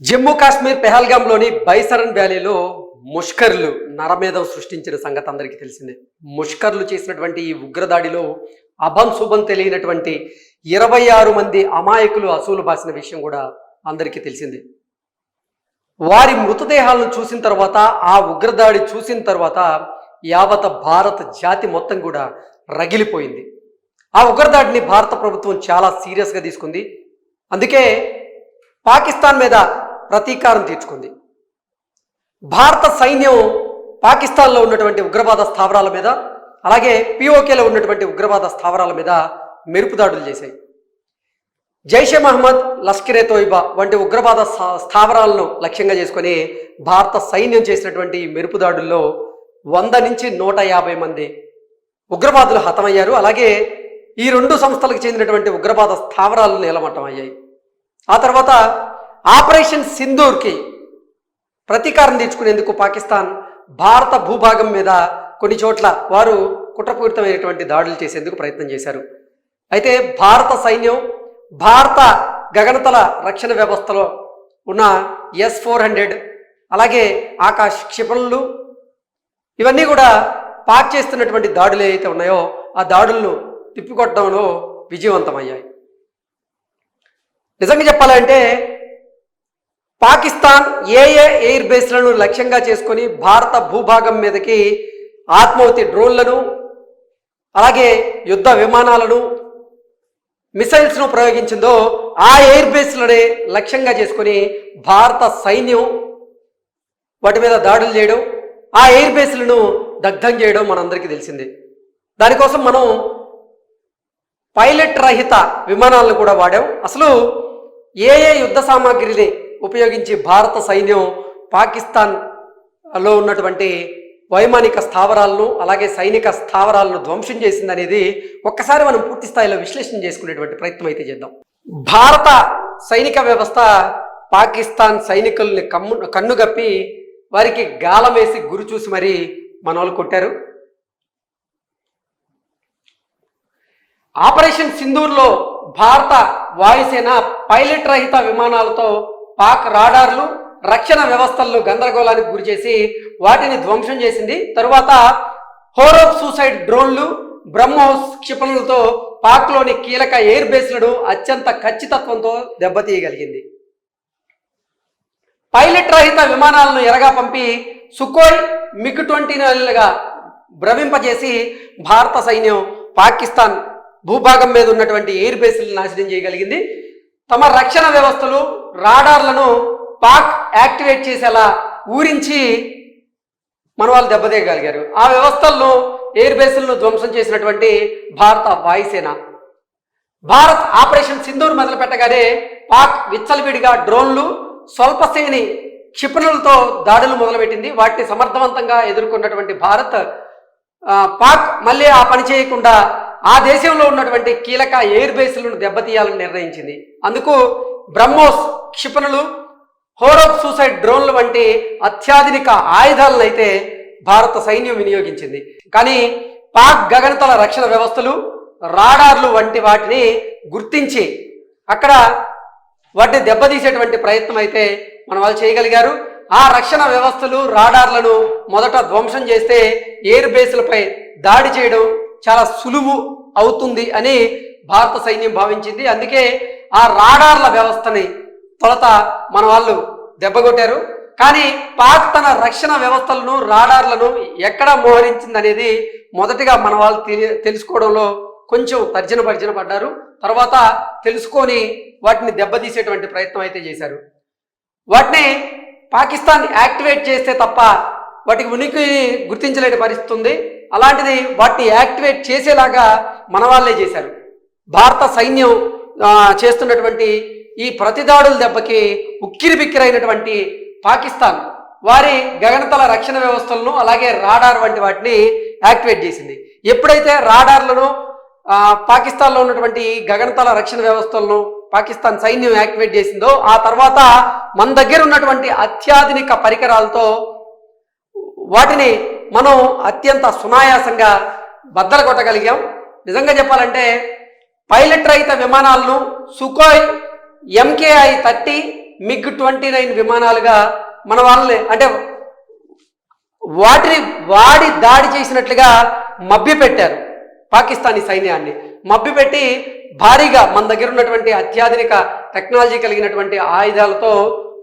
జమ్మూ కాశ్మీర్ పెహల్గాంలోని బైసరన్ వ్యాలీలో ముష్కర్లు నరమేధం సృష్టించిన సంగతి అందరికీ తెలిసిందే. ముష్కర్లు చేసినటువంటి ఈ ఉగ్రదాడిలో అభం శుభం తెలియనటువంటి ఇరవై ఆరు మంది అమాయకులు అసూలు బాసిన విషయం కూడా అందరికీ తెలిసిందే. వారి మృతదేహాలను చూసిన తర్వాత ఆ ఉగ్రదాడి చూసిన తర్వాత యావత భారత జాతి మొత్తం కూడా రగిలిపోయింది. ఆ ఉగ్రదాడిని భారత ప్రభుత్వం చాలా సీరియస్గా తీసుకుంది. అందుకే పాకిస్తాన్ మీద ప్రతీకారం తీర్చుకుంది. భారత సైన్యం పాకిస్తాన్లో ఉన్నటువంటి ఉగ్రవాద స్థావరాల మీద అలాగే పిఓకేలో ఉన్నటువంటి ఉగ్రవాద స్థావరాల మీద మెరుపుదాడులు చేశాయి. జైషే మహమ్మద్ లష్కరే తోయిబా వంటి ఉగ్రవాద స్థా- స్థావరాలను లక్ష్యంగా చేసుకొని భారత సైన్యం చేసినటువంటి ఈ మెరుపుదాడుల్లో వంద నుంచి నూట యాభై మంది ఉగ్రవాదులు హతమయ్యారు. అలాగే ఈ రెండు సంస్థలకు చెందినటువంటి ఉగ్రవాద స్థావరాలు నేలమట్టం అయ్యాయి ఆ తర్వాత ఆపరేషన్ సింధూర్కి ప్రతీకారం తీర్చుకునేందుకు పాకిస్తాన్ భారత భూభాగం మీద కొన్ని చోట్ల వారు కుట్రపూరితమైనటువంటి దాడులు చేసేందుకు ప్రయత్నం చేశారు. అయితే భారత సైన్యం భారత గగనతల రక్షణ వ్యవస్థలో ఉన్న ఎస్ ఫోర్ హండ్రెడ్ అలాగే ఆకాశ్ క్షిపణులు ఇవన్నీ కూడా పాక్ చేస్తున్నటువంటి దాడులు ఏవైతే ఉన్నాయో ఆ దాడులను తిప్పికొట్టడంలో విజయవంతమయ్యాయి. నిజంగా చెప్పాలంటే పాకిస్తాన్ ఏ ఏ ఎయిర్ బేస్లను లక్ష్యంగా చేసుకొని భారత భూభాగం మీదకి ఆత్మాహుతి డ్రోన్లను అలాగే యుద్ధ విమానాలను మిసైల్స్ను ప్రయోగించిందో ఆ ఎయిర్ బేస్లనే లక్ష్యంగా చేసుకొని భారత సైన్యం వాటి మీద దాడులు చేయడం ఆ ఎయిర్ బేస్లను దగ్ధం చేయడం మనందరికీ తెలిసిందే. దానికోసం మనం పైలట్ రహిత విమానాలను కూడా వాడాం. అసలు ఏ ఏ యుద్ధ సామాగ్రిని ఉపయోగించి భారత సైన్యం పాకిస్తాన్లో ఉన్నటువంటి వైమానిక స్థావరాలను అలాగే సైనిక స్థావరాలను ధ్వంసం చేసిందనేది ఒక్కసారి మనం పూర్తి స్థాయిలో విశ్లేషణ చేసుకునేటువంటి ప్రయత్నం అయితే చేద్దాం. భారత సైనిక వ్యవస్థ పాకిస్తాన్ సైనికుల్ని కమ్ము కన్నుగప్పి వారికి గాలం వేసి గురి చూసి మరీ మన వాళ్ళు కొట్టారు. ఆపరేషన్ సింధూర్లో భారత వాయుసేన పైలట్ రహిత విమానాలతో పాక్ రాడార్లు రక్షణ వ్యవస్థలను గందరగోళానికి గురి చేసి వాటిని ధ్వంసం చేసింది. తరువాత హోరోప్ సూసైడ్ డ్రోన్లు బ్రహ్మోస్ క్షిపణులతో పాక్లోని కీలక ఎయిర్ బేస్లను అత్యంత ఖచ్చితత్వంతో దెబ్బతీయగలిగింది. పైలట్ రహిత విమానాలను ఎరగా పంపి సుకోయ్ మిగ్ ట్వంటీ నైన్లుగా భ్రమింపజేసి భారత సైన్యం పాకిస్తాన్ భూభాగం మీద ఉన్నటువంటి ఎయిర్ బేస్లను నాశనం చేయగలిగింది. తమ రక్షణ వ్యవస్థలు రాడార్లను పాక్ యాక్టివేట్ చేసేలా ఊరించి మన వాళ్ళు దెబ్బతీయగలిగారు. ఆ వ్యవస్థలను ఎయిర్ బేస్లను ధ్వంసం చేసినటువంటి భారత వాయుసేన. భారత్ ఆపరేషన్ సింధూర్ మొదలు పెట్టగానే పాక్ విచ్చలవిడిగా డ్రోన్లు స్వల్పశ్రేణి క్షిపణులతో దాడులు మొదలుపెట్టింది. వాటిని సమర్థవంతంగా ఎదుర్కొన్నటువంటి భారత్ పాక్ మళ్ళీ ఆ పని చేయకుండా ఆ దేశంలో ఉన్నటువంటి కీలక ఎయిర్ బేస్లను దెబ్బతీయాలని నిర్ణయించింది. అందుకు బ్రహ్మోస్ క్షిపణులు హోరోప్ సూసైడ్ డ్రోన్లు వంటి అత్యాధునిక ఆయుధాలను అయితే భారత సైన్యం వినియోగించింది. కానీ పాక్ గగనతల రక్షణ వ్యవస్థలు రాడార్లు వంటి వాటిని గుర్తించి అక్కడ వాటిని దెబ్బతీసేటువంటి ప్రయత్నం అయితే మన వాళ్ళు చేయగలిగారు. ఆ రక్షణ వ్యవస్థలు రాడార్లను మొదట ధ్వంసం చేస్తే ఎయిర్ బేస్లపై దాడి చేయడం చాలా సులువు అవుతుంది అని భారత సైన్యం భావించింది. అందుకే ఆ రాడార్ల వ్యవస్థని తొలత మన వాళ్ళు దెబ్బగొట్టారు. కానీ పాక్ తన రక్షణ వ్యవస్థలను రాడార్లను ఎక్కడ మోహరించింది అనేది మొదటిగా మన వాళ్ళు తెలి- తెలుసుకోవడంలో కొంచెం తర్జన భర్జన పడ్డారు. తర్వాత తెలుసుకొని వాటిని దెబ్బతీసేటువంటి ప్రయత్నం అయితే చేశారు. వాటిని పాకిస్తాన్ యాక్టివేట్ చేస్తే తప్ప వాటికి ఉనికిని గుర్తించలేని పరిస్థితి ఉంది. అలాంటిది వాటిని యాక్టివేట్ చేసేలాగా మన వాళ్ళే చేశారు. భారత సైన్యం చేస్తున్నటువంటి ఈ ప్రతిదాడుల దెబ్బకి ఉక్కిరి బిక్కిరైనటువంటి పాకిస్తాన్ వారి గగనతల రక్షణ వ్యవస్థలను అలాగే రాడార్ వంటి వాటిని యాక్టివేట్ చేసింది. ఎప్పుడైతే రాడార్లను పాకిస్తాన్లో ఉన్నటువంటి గగనతల రక్షణ వ్యవస్థలను పాకిస్తాన్ సైన్యం యాక్టివేట్ చేసిందో ఆ తర్వాత మన దగ్గర ఉన్నటువంటి అత్యాధునిక పరికరాలతో వాటిని మనం అత్యంత సునాయాసంగా బద్దలు కొట్టగలిగాం నిజంగా చెప్పాలంటే పైలట్ రహిత విమానాలను Sukhoi MKI thirty MiG twenty nine విమానాలుగా మన వాళ్ళని అంటే వాటిని వాడి దాడి చేసినట్లుగా మభ్యపెట్టారు పాకిస్తానీ సైన్యాన్ని. మభ్యపెట్టి భారీగా మన దగ్గర ఉన్నటువంటి అత్యాధునిక టెక్నాలజీ కలిగినటువంటి ఆయుధాలతో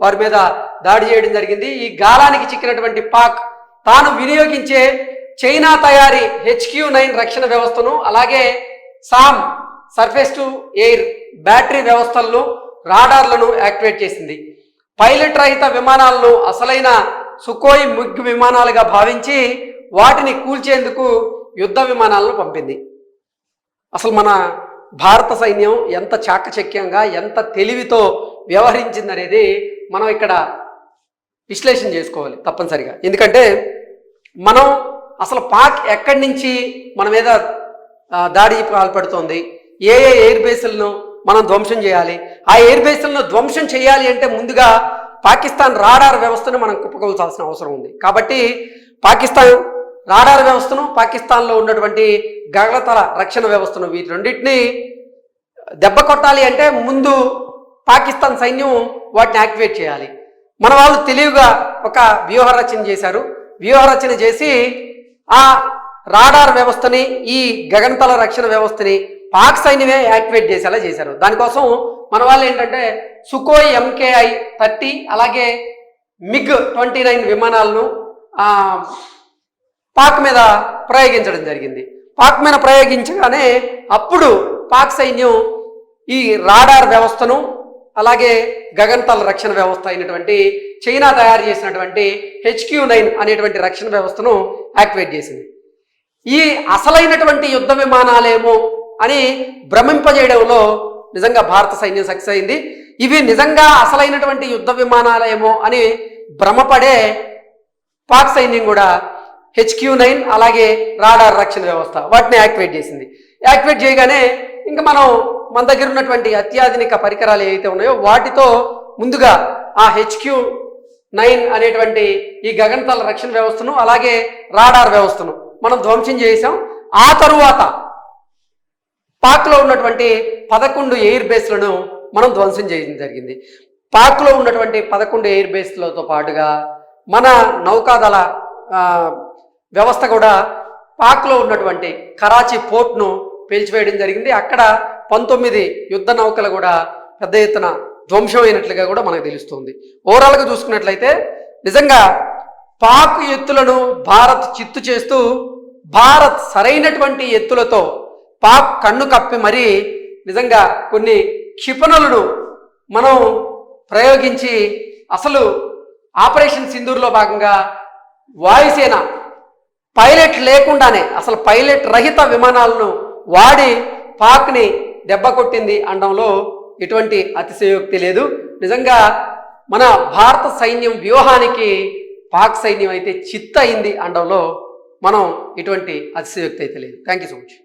వారి మీద దాడి చేయడం జరిగింది. ఈ గాలానికి చిక్కినటువంటి పాక్ తాను వినియోగించే చైనా తయారీ హెచ్క్యూ నైన్ రక్షణ వ్యవస్థను అలాగే SAM surface to air battery వ్యవస్థలను రాడార్లను యాక్టివేట్ చేసింది. పైలట్ రహిత విమానాలను అసలైన సుకోయ్ ముగ్గు విమానాలుగా భావించి వాటిని కూల్చేందుకు యుద్ధ విమానాలను పంపింది. అసలు మన భారత సైన్యం ఎంత చాకచక్యంగా ఎంత తెలివితో వ్యవహరించిందనేది మనం ఇక్కడ విశ్లేషణ చేసుకోవాలి తప్పనిసరిగా. ఎందుకంటే మనం అసలు పాక్ ఎక్కడి నుంచి మన మీద దాడి పాల్పడుతోంది? ఏ ఏ ఎయిర్ బేస్లను మనం ధ్వంసం చేయాలి? ఆ ఎయిర్ బేస్లను ధ్వంసం చేయాలి అంటే ముందుగా పాకిస్తాన్ రాడార్ వ్యవస్థను మనం కుప్పకొల్చాల్సిన అవసరం ఉంది. కాబట్టి పాకిస్తాన్ రాడార్ వ్యవస్థను పాకిస్తాన్లో ఉన్నటువంటి గగనతల రక్షణ వ్యవస్థను వీటి రెండింటిని దెబ్బ కొట్టాలి అంటే ముందు పాకిస్తాన్ సైన్యం వాటిని యాక్టివేట్ చేయాలి. మన వాళ్ళు తెలివిగా ఒక వ్యూహ రచన చేశారు. వ్యూహ రచన చేసి ఆ రాడార్ వ్యవస్థని ఈ గగనతల రక్షణ వ్యవస్థని పాక్ సైన్యమే యాక్టివేట్ చేసేలా చేశారు. దానికోసం మన వాళ్ళు ఏంటంటే సుకోయ్ ఎంకేఐ థర్టీ అలాగే మిగ్ ట్వంటీ నైన్ విమానాలను పాక్ మీద ప్రయోగించడం జరిగింది. పాక్ మీద ప్రయోగించగానే అప్పుడు పాక్ సైన్యం ఈ రాడార్ వ్యవస్థను అలాగే గగన్తల్ రక్షణ వ్యవస్థ అయినటువంటి చైనా తయారు చేసినటువంటి హెచ్క్యూ నైన్ అనేటువంటి రక్షణ వ్యవస్థను యాక్టివేట్ చేసింది. ఈ అసలైనటువంటి యుద్ధ విమానాలేమో అని భ్రమింపజేయడంలో నిజంగా భారత సైన్యం సక్సెస్ అయింది. ఇవి నిజంగా అసలైనటువంటి యుద్ధ విమానాలేమో అని భ్రమపడే పాక్ సైన్యం కూడా హెచ్క్యూ నైన్ అలాగే రాడార్ రక్షణ వ్యవస్థ వాటిని యాక్టివేట్ చేసింది. యాక్టివేట్ చేయగానే ఇంకా మనం మన దగ్గర ఉన్నటువంటి అత్యాధునిక పరికరాలు ఏవైతే ఉన్నాయో వాటితో ముందుగా ఆ హెచ్క్యూ నైన్ అనేటువంటి ఈ గగనతల రక్షణ వ్యవస్థను అలాగే రాడార్ వ్యవస్థను మనం ధ్వంసం చేసాం ఆ తరువాత పాక్లో ఉన్నటువంటి పదకొండు ఎయిర్ బేస్లను మనం ధ్వంసం చేయడం జరిగింది. పాక్లో ఉన్నటువంటి పదకొండు ఎయిర్ బేస్లతో పాటుగా మన నౌకాదళ వ్యవస్థ కూడా పాక్లో ఉన్నటువంటి కరాచీ పోర్ట్ను పేల్చివేయడం జరిగింది. అక్కడ పంతొమ్మిది యుద్ధ నౌకలు కూడా పెద్ద ఎత్తున ధ్వంసమైనట్లుగా కూడా మనకు తెలుస్తుంది. ఓవరాల్గా చూసుకున్నట్లయితే నిజంగా పాక్ ఎత్తులను భారత్ చిత్తు చేస్తూ భారత్ సరైనటువంటి ఎత్తులతో పాక్ కన్ను కప్పి మరీ నిజంగా కొన్ని క్షిపణులను మనం ప్రయోగించి అసలు ఆపరేషన్ సింధూర్లో భాగంగా వాయుసేన పైలట్ లేకుండానే అసలు పైలట్ రహిత విమానాలను వాడి పాక్ని దెబ్బ కొట్టింది అనడంలో ఎటువంటి అతిశయోక్తి లేదు. నిజంగా మన భారత సైన్యం వ్యూహానికి పాక్ సైన్యం అయితే చిత్త అయింది అనడంలో మనం ఎటువంటి అతిశయోక్తి అయితే లేదు. Thank you so much